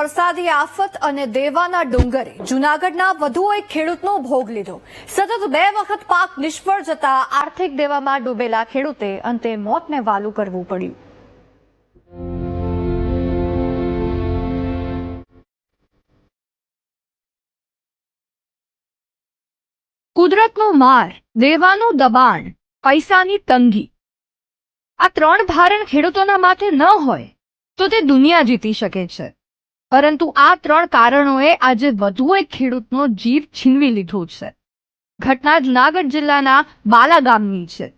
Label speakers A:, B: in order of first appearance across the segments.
A: વરસાદી આફત અને દેવાના ડુંગરે જૂનાગઢના વધુ એક ખેડૂતનો ભોગ લીધો. સતત બે વખત પાક નિષ્ફળ જતા આર્થિક દેવામાં ડૂબેલા ખેડૂતે અંતે મોતને વાલું કરવું પડ્યું. કુદરતનો માર, દેવાનું દબાણ, પૈસાની તંગી. આ ત્રણ ભારણ ખેડૂતોના માથે ન હોય તો તે દુનિયા જીતી શકે છે. પરંતુ આ ત્રણ કારણોએ આજે વધુ એક ખેડૂતનો જીવ છીનવી લીધો છે. ઘટના જુનાગઢ જિલ્લાના બાલા ગામની છે,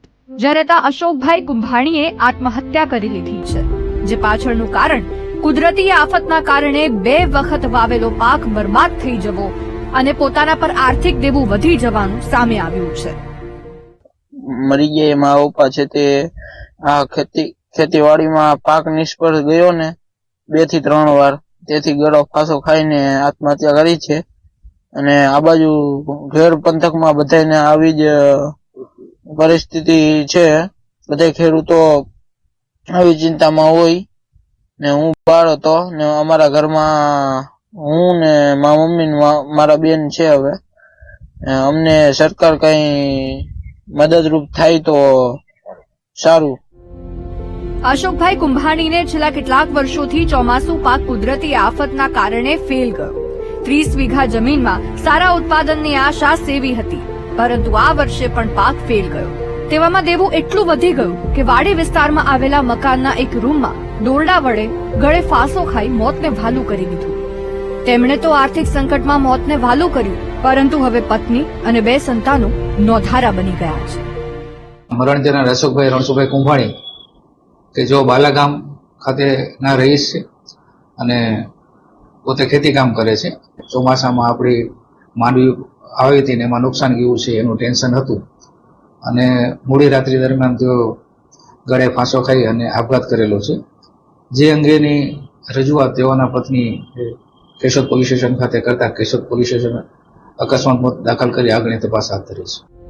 A: જ્યારે ત્યાં અશોકભાઈ કુંભાણીએ આત્મહત્યા કરી લીધી છે, જે પાછળનું કારણ કુદરતી આફતના કારણે બે વખત વાવેલો પાક બરબાદ થઈ જવો અને પોતાના પર આર્થિક દેવું વધી જવાનું સામે આવ્યું છે.
B: મરી ગયા એમાં ઉપા છે તે આ ખેતી ખેતીવાડીમાં પાક નિષ્ફળ ગયો ને, બેથી ત્રણ વાર તેથી ગળો ફાંસો ખાઈને આત્મહત્યા કરી છે. અને આ બાજુ ઘેર પંથકમાં બધાને આવી જ પરિસ્થિતિ છે. બધા ખેડૂતો આવી ચિંતામાં હોય. ને હું બાળ હતો ને અમારા ઘરમાં હું ને મારા મમ્મી મારા બેન છે હવે. અમને સરકાર કઈ મદદરૂપ થાય તો સારું.
A: અશોકભાઈ કુંભાણીને છેલ્લા કેટલાક વર્ષોથી ચોમાસુ પાક કુદરતી આફતના કારણે ફેલ ગયો. ત્રીસ વીઘા જમીનમાં સારા ઉત્પાદનની આશા સેવી હતી, પરંતુ આ વર્ષે પણ પાક ફેલ ગયો. તેવામાં દેવું એટલું વધી ગયું કે વાડી વિસ્તારમાં આવેલા મકાનના એક રૂમમાં દોરડા વડે ગળે ફાંસો ખાઈ મોતને ભાલું કરી દીધું. તેમણે તો આર્થિક સંકટમાં મોતને ભાલું કર્યું, પરંતુ હવે પત્ની અને બે સંતાનો નોધારા બની ગયા છે.
C: મરણ જનાર અશોકભાઈ રણછોડભાઈ કુંભાણી કે જો બાલાગામ ખાતે ના રહીશ છે અને પોતે ખેતીકામ કરે છે, ચોમાસામાં આપણી માંડવી આવી હતી ને એમાં નુકસાન ગયું છે, એનું ટેન્શન હતું. અને મોડી રાત્રિ દરમિયાન તેઓ ગળે ફાંસો ખાઈ અને આપઘાત કરેલો છે. જે અંગેની રજૂઆત તેઓના પત્ની કેશોદ પોલીસ સ્ટેશન ખાતે કરતા કેશોદ પોલીસ સ્ટેશન અકસ્માત મોત દાખલ કરી આગળની તપાસ હાથ ધરી છે.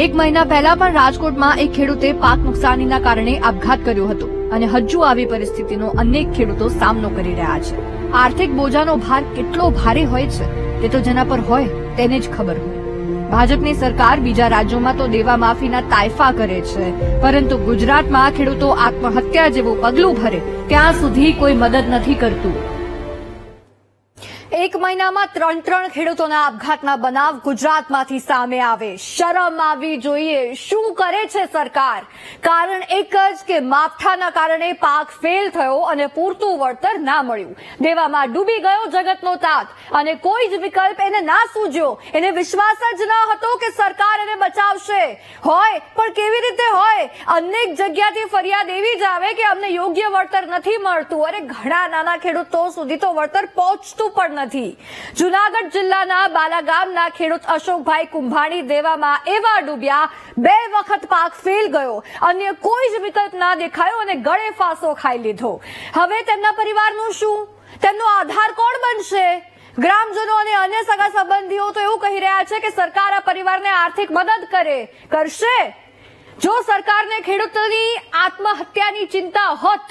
A: એક મહિના પહેલા પણ રાજકોટમાં એક ખેડૂતે પાક નુકસાનીના કારણે આપઘાત કર્યો હતો અને હજુ આવી પરિસ્થિતિનો અનેક ખેડૂતો સામનો કરી રહ્યા છે. આર્થિક બોજાનો ભાર કેટલો ભારે હોય છે તે તો જેના પર હોય તેને જ ખબર હોય. ભાજપની સરકાર બીજા રાજ્યોમાં તો દેવા માફીના તાયફા કરે છે, પરંતુ ગુજરાતમાં ખેડૂતો આત્મહત્યા જેવું પગલું ભરે ત્યાં સુધી કોઈ મદદ નથી કરતું. એક મહિનામાં ત્રણ ત્રણ ખેડૂતોના આપઘાતના બનાવ ગુજરાતમાંથી સામે આવે. શરમ આવી જોઈએ. શું કરે છે સરકાર? કારણ એક જ કે માપઠાના કારણે પાક ફેલ થયો અને પૂરતું વળતર ના મળ્યું. દેવામાં ડૂબી ગયો જગતનો તાત અને કોઈ જ વિકલ્પ એને ના સૂજ્યો. એને વિશ્વાસ જ ન હતો કે સરકાર એને બચાવશે. હોય, પણ કેવી રીતે હોય? અનેક જગ્યાથી ફરિયાદ એવી જ આવે કે અમને યોગ્ય વળતર નથી મળતું. અરે, ઘણા નાના ખેડૂતો સુધી તો વળતર પહોંચતું પણ નથી. જુનાગઢ જિલ્લાના બાલાગામના ખેડૂત અશોકભાઈ કુંભાણી દેવામાં એવા ડૂબ્યા. બે વખત પાક ફેલ ગયો. અન્ય કોઈ જ વિકલ્પ ના દેખાયો અને ગળે ફાંસો ખાઈ લીધો. હવે તેમના પરિવારનું શું? તેમનો આધાર કોણ બનશે? ગ્રામજનો અને અન્ય સગા સંબંધીઓ તો એવું કહી રહ્યા છે કે સરકાર આ પરિવારને આર્થિક મદદ કરે, કરશે. જો સરકારને ખેડૂતોની આત્મહત્યાની ચિંતા હોત,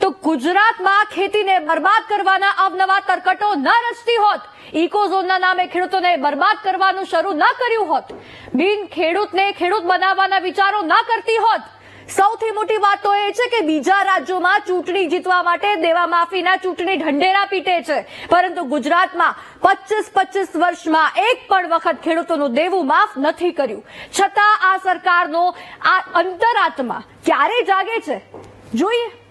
A: તો ગુજરાતમાં ખેતીને બરબાદ કરવાના અવનવા તરકટો ન રચતી હોત. ઇકોઝોનના નામે ખેડૂતોને બરબાદ કરવાનું શરૂ ન કર્યું હોત. બિન ખેડૂતને ખેડૂત બનાવવાના વિચારો ન કરતી હોત. સૌથી મોટી વાત તો એ છે કે બીજા રાજ્યોમાં ચૂંટણી જીતવા માટે દેવા માફીના ચૂંટણી ઢંઢેરા પીટે છે. પરંતુ ગુજરાતમાં પચીસ પચીસ વર્ષમાં એક પણ વખત ખેડૂતોનું દેવું માફ નથી કર્યું. છતાં આ સરકારનો આ અંતરાત્મા ક્યારે જાગે છે? જોઈએ.